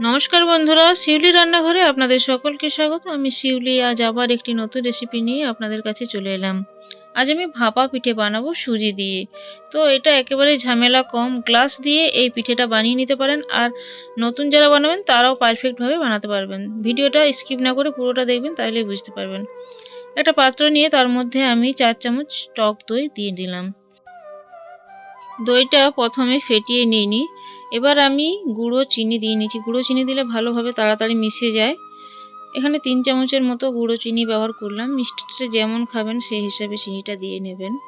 নমস্কার বন্ধুরা, শিউলি রান্নাঘরে আপনাদের সকলকে স্বাগত। আমি শিউলি, আজ আবার একটি নতুন রেসিপি নিয়ে আপনাদের কাছে চলে এলাম। আজ আমি ভাপা পিঠে বানাবো সুজি দিয়ে। তো এটা একেবারে ঝামেলা কম। গ্লাস দিয়ে এই পিঠেটা বানিয়ে নিতে পারেন আর নতুন যারা বানাবেন, তারাও পারফেক্টভাবে বানাতে পারবেন। ভিডিওটা স্কিপ না করে পুরোটা দেখবেন তাহলেই বুঝতে পারবেন। একটা পাত্র নিয়ে তার মধ্যে আমি চার চামচ টক দই দিয়ে দিলাম। দইটা প্রথমে ফেটিয়ে নিয়ে নিই। এবার আমি গুঁড়ো, চিনি দিয়ে নিচ্ছি গুঁড়ো, চিনি দিলে ভালোভাবে তাড়াতাড়ি মিশে যায়। এখানে তিন চামচের মতো গুঁড়ো, চিনি ব্যবহার করলাম। মিষ্টিটা যেমন খাবেন, সেই হিসাবে চিনিটা দিয়ে নেবেন।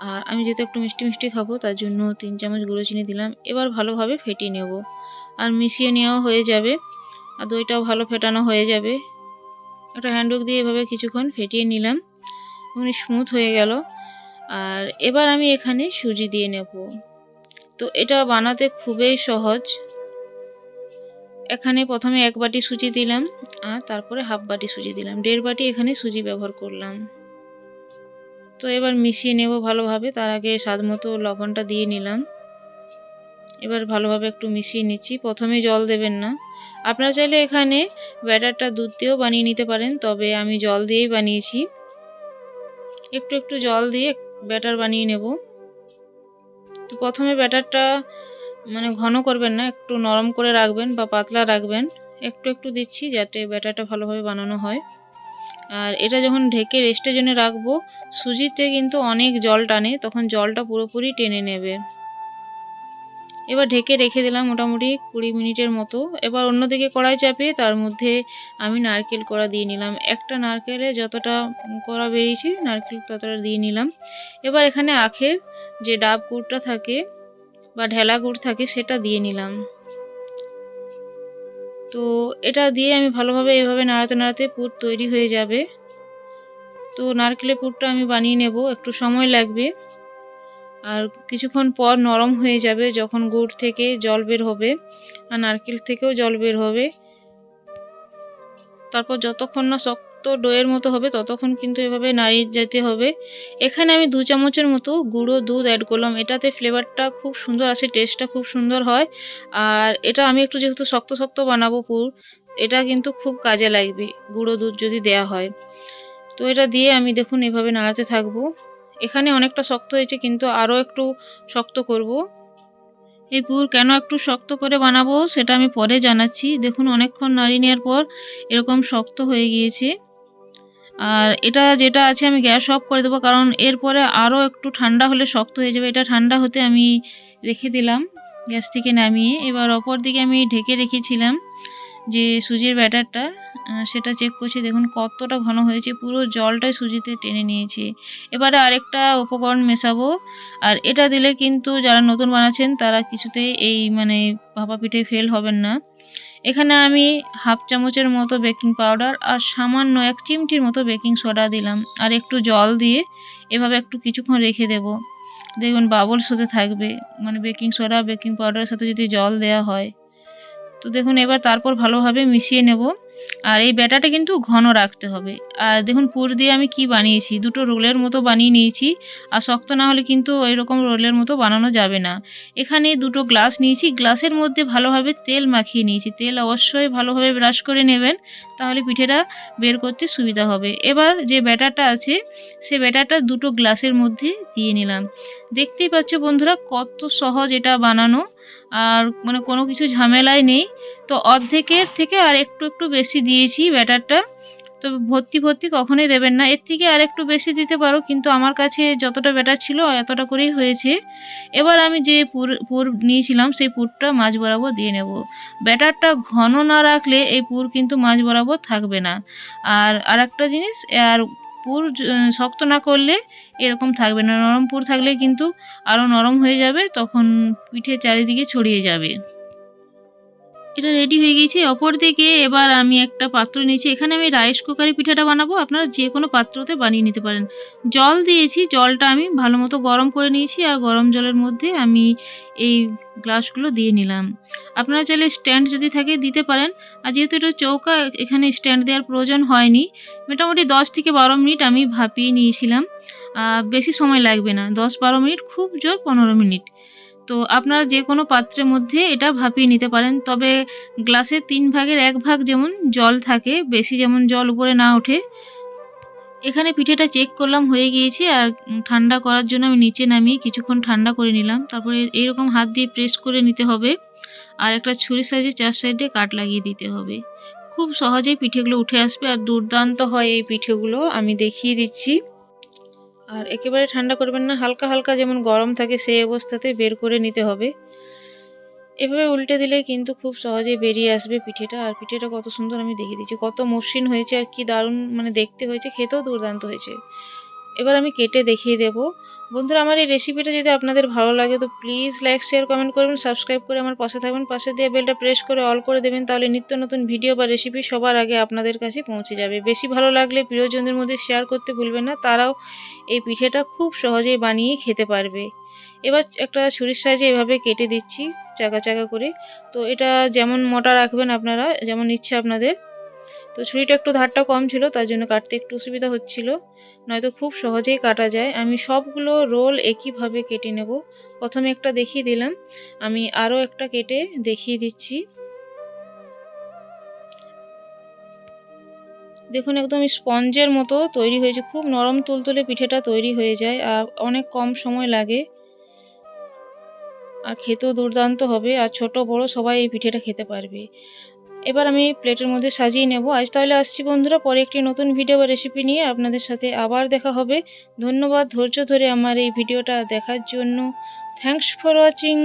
আর আমি যেহেতু একটু মিষ্টি মিষ্টি খাব, তার জন্য তিন চামচ গুঁড়ো, চিনি দিলাম। এবার ভালোভাবে ফেটিয়ে নেব। আর মিশিয়ে নেওয়া হয়ে যাবে। আর দইটাও ভালো ফেটানো হয়ে যাবে। একটা হ্যান্ডউক দিয়ে এভাবে কিছুক্ষণ ফেটিয়ে নিলাম। স্মুথ হয়ে গেল। আর এবার আমি এখানে সুজি দিয়ে নেব। তো এটা বানাতে খুবই সহজ। এখানে প্রথমে এক বাটি সুজি দিলাম, আর তারপরে হাফ বাটি সুজি দিলাম। দেড় বাটি এখানে সুজি ব্যবহার করলাম। তো এবার মিশিয়ে নেব ভালোভাবে। তার আগে স্বাদ মতো লবণটা দিয়ে নিলাম। এবার ভালোভাবে একটু মিশিয়ে নিচ্ছি। প্রথমে জল দেবেন না। আপনারা চাইলে এখানে ব্যাটারটা দুধ দিয়েও বানিয়ে নিতে পারেন, তবে আমি জল দিয়েই বানিয়েছি। একটু একটু জল দিয়ে ব্যাটার বানিয়ে নেব। তো প্রথমে ব্যাটারটা মানে ঘন করবেন না, একটু নরম করে রাখবেন বা পাতলা রাখবেন। একটু একটু দিচ্ছি যাতে ব্যাটারটা ভালোভাবে বানানো হয়। আর এটা যখন ঢেকে রেস্টের জন্য রাখব, সুজিতে কিন্তু অনেক জল টানে, তখন জলটা পুরোপুরি টেনে নেবে। এবার ঢেকে রেখে দিলাম মোটামুটি কুড়ি মিনিটের মতো। এবার অন্যদিকে কড়াই চাপিয়ে তার মধ্যে আমি নারকেল কড়া দিয়ে নিলাম। একটা নারকেলে যতটা কড়া বেরিয়েছে, নারকেল ততটা দিয়ে নিলাম। এবার এখানে আখের যে ডাব গুড়টা থাকে বা ঢেলা গুড় থাকে সেটা দিয়ে নিলাম। তো এটা দিয়ে আমি ভালোভাবে এইভাবে নাড়াতে নাড়াতে পুর তৈরি হয়ে যাবে। তো নারকেলের পুরটা আমি বানিয়ে নেব, একটু সময় লাগবে। আর কিছুক্ষণ পর নরম হয়ে যাবে যখন গুড় থেকে জল বের হবে আর নারকেল থেকেও জল বের হবে। তারপর যতক্ষণ না শক্ত ডোয়ের মতো হবে ততক্ষণ কিন্তু এভাবে নাড়িয়ে যেতে হবে। এখানে আমি দু চামচের মতো গুঁড়ো দুধ অ্যাড করলাম। এটাতে ফ্লেভারটা খুব সুন্দর আসে টেস্টটা খুব সুন্দর হয়। আর এটা আমি একটু যেহেতু শক্ত শক্ত বানাবো পুর, এটা কিন্তু খুব কাজে লাগবে গুঁড়ো দুধ যদি দেয়া হয়। তো এটা দিয়ে আমি দেখুন এভাবে নাড়াতে থাকব। এখানে অনেকটা শক্ত হয়েছে কিন্তু আরও একটু শক্ত করব। এই পুর কেন একটু শক্ত করে বানাবো সেটা আমি পরে জানাচ্ছি। দেখুন অনেকক্ষণ নাড়িয়ে নেওয়ার পর এরকম শক্ত হয়ে গিয়েছে। আর এটা যেটা আছে আমি গ্যাস অফ করে দেবো, কারণ এরপরে আরও একটু ঠান্ডা হলে শক্ত হয়ে যাবে। এটা ঠান্ডা হতে আমি রেখে দিলাম গ্যাস থেকে নামিয়ে। এবার অপর দিকে আমি ঢেকে রেখেছিলাম যে সুজির ব্যাটারটা সেটা চেক করছি। দেখুন কতটা ঘন হয়েছে, পুরো জলটাই সুজিতে টেনে নিয়েছে। এবারে আরেকটা উপকরণ মেশাবো। আর এটা দিলে কিন্তু যারা নতুন বানাচ্ছেন, তারা কিছুতেই এই মানে ভাপা পিঠে ফেল হবেন না। এখানে আমি হাফ চামচের মতো বেকিং পাউডার আর সামান্য এক চিমটির মতো বেকিং সোডা দিলাম। আর একটু জল দিয়ে এভাবে একটু কিছুক্ষণ রেখে দেব। দেখবেন বাবলস হতে থাকবে। মানে বেকিং সোডা, বেকিং পাউডারের সাথে যদি জল দেওয়া হয়। তো দেখুন, এবার তারপর ভালোভাবে মিশিয়ে নেব। আর এই ব্যাটাটা কিন্তু ঘন রাখতে হবে। আর দেখুন, পুর দিয়ে আমি কি বানিয়েছি? দুটো রোলের মতো বানিয়ে নিয়েছি। আর শক্ত না হলে কিন্তু রকম রোলের মতো বানানো যাবে না। এখানে দুটো গ্লাস নিয়েছি। গ্লাসের মধ্যে ভালোভাবে তেল মাখিয়ে নিয়েছি। তেল অবশ্যই ভালোভাবে ব্রাশ করে নেবেন, তাহলে পিঠেটা বের করতে সুবিধা হবে। এবার যে ব্যাটারটা আছে, সে ব্যাটারটা দুটো গ্লাসের মধ্যে দিয়ে নিলাম। দেখতেই পাচ্ছ বন্ধুরা, কত সহজ এটা বানানো। আর মানে কোনো কিছু ঝামেলাই নেই। তো অর্ধেকের থেকে আর একটু একটু বেশি দিয়েছি ব্যাটারটা। তো ভর্তি ভর্তি কখনোই দেবেন না। এর থেকে আর একটু বেশি দিতে পারো, কিন্তু আমার কাছে যতটা ব্যাটার ছিল এতটা করেই হয়েছে। এবার আমি যে পুর পুর নিয়েছিলাম, সেই পুরটা মাছ বরাবর দিয়ে নেব। ব্যাটারটা ঘন না রাখলে এই পুর কিন্তু মাছ বরাবর থাকবে না। আর আর একটা জিনিস, আর পুর শক্ত না করলে এরকম থাকবে না। নরম পুর থাকলে কিন্তু আরও নরম হয়ে যাবে, তখন পিঠে চারিদিকে ছড়িয়ে যাবে। এটা রেডি হয়ে গেছে। অপর দিকে এবার আমি একটা পাত্র নিয়েছি। এখানে আমি রাইস কুকারে পিঠাটা বানাবো। আপনারা যে কোনো পাত্রতে বানিয়ে নিতে পারেন। জল দিয়েছি। জলটা আমি ভালো মতো গরম করে নিয়েছি আর গরম জলের মধ্যে আমি এই গ্লাসগুলো দিয়ে নিলাম। আপনারা চাইলে স্ট্যান্ড যদি থাকে দিতে পারেন। আর যেহেতু এটা চৌকা, এখানে স্ট্যান্ড দেওয়ার প্রয়োজন হয়নি। মোটামুটি দশ থেকে বারো মিনিট আমি ভাপিয়ে নিয়েছিলাম। বেশি সময় লাগবে না। দশ বারো মিনিট, খুব জোর পনেরো মিনিট। তো আপনারা যে কোনো পাত্রের মধ্যে এটা ভাপিয়ে নিতে পারেন। তবে গ্লাসের তিন ভাগের এক ভাগ যেমন জল থাকে, বেশি যেমন জল উপরে না ওঠে। এখানে পিঠেটা চেক করলাম, হয়ে গিয়েছে। আর ঠান্ডা করার জন্য আমি নিচে নামিয়ে কিছুক্ষণ ঠান্ডা করে নিলাম। তারপরে এইরকম হাত দিয়ে প্রেস করে নিতে হবে। আর একটা ছুরি সাইজে চার সাইডে কাট লাগিয়ে দিতে হবে। খুব সহজেই পিঠেগুলো উঠে আসবে। আর দুর্দান্ত হয় এই পিঠেগুলো। আমি দেখিয়ে দিচ্ছি। আর একেবারে ঠান্ডা করবেন না, হালকা হালকা যেমন গরম থাকে সেই অবস্থাতে বের করে নিতে হবে। এভাবে উল্টে দিলে কিন্তু খুব সহজে বেরিয়ে আসবে পিঠেটা, আর পিঠেটা কত সুন্দর আমি দেখিয়ে দিচ্ছি, কত মসৃণ হয়েছে আর কি দারুণ মানে দেখতে হয়েছে, খেতেও দুর্দান্ত হয়েছে। এবার আমি কেটে দেখিয়ে দেব। বন্ধুরা, আমার এই রেসিপিটা যদি আপনাদের ভালো লাগে, তো প্লিজ লাইক শেয়ার কমেন্ট করবেন সাবস্ক্রাইব করে আমার পাশে থাকবেন। পাশে দিয়ে বেলটা প্রেস করে অল করে দেবেন, তাহলে নিত্য নতুন ভিডিও বা রেসিপি সবার আগে আপনাদের কাছে পৌঁছে যাবে। বেশি ভালো লাগলে প্রিয়জনদের মধ্যে শেয়ার করতে ভুলবেন না, তারাও এই পিঠেটা খুব সহজেই বানিয়ে খেতে পারবে। এবার একটা ছুরির সাইজে এভাবে কেটে দিচ্ছি, চাকা চাকা করে। তো এটা যেমন মোটা রাখবেন আপনারা, যেমন ইচ্ছে আপনাদের তো ছুরিটা একটু ধারটা কম ছিল, তার জন্য কাটতে একটু অসুবিধা হচ্ছিল। নয়তো খুব সহজেই কাটা যায়। আমি সবগুলো রোল একইভাবে কেটে নেব। প্রথমে একটা দেখিয়ে দিলাম। আমি আরও একটা কেটে দেখিয়ে দিচ্ছি। দেখুন, একদম স্পঞ্জের মতো তৈরি হয়েছে। খুব নরম তুলতুলে পিঠেটা তৈরি হয়ে যায় আর অনেক কম সময় লাগে। আর খেতেও দুর্দান্ত হবে। আর ছোট বড় সবাই এই পিঠেটা খেতে পারবে। এবার আমি প্লেটের মধ্যে সাজিয়ে নেব। আজ তাহলে আসছি বন্ধুরা, পরে একটি নতুন ভিডিও বা রেসিপি নিয়ে আপনাদের সাথে আবার দেখা হবে। ধন্যবাদ, ধৈর্য ধরে আমার এই ভিডিওটা দেখার জন্য। Thanks for watching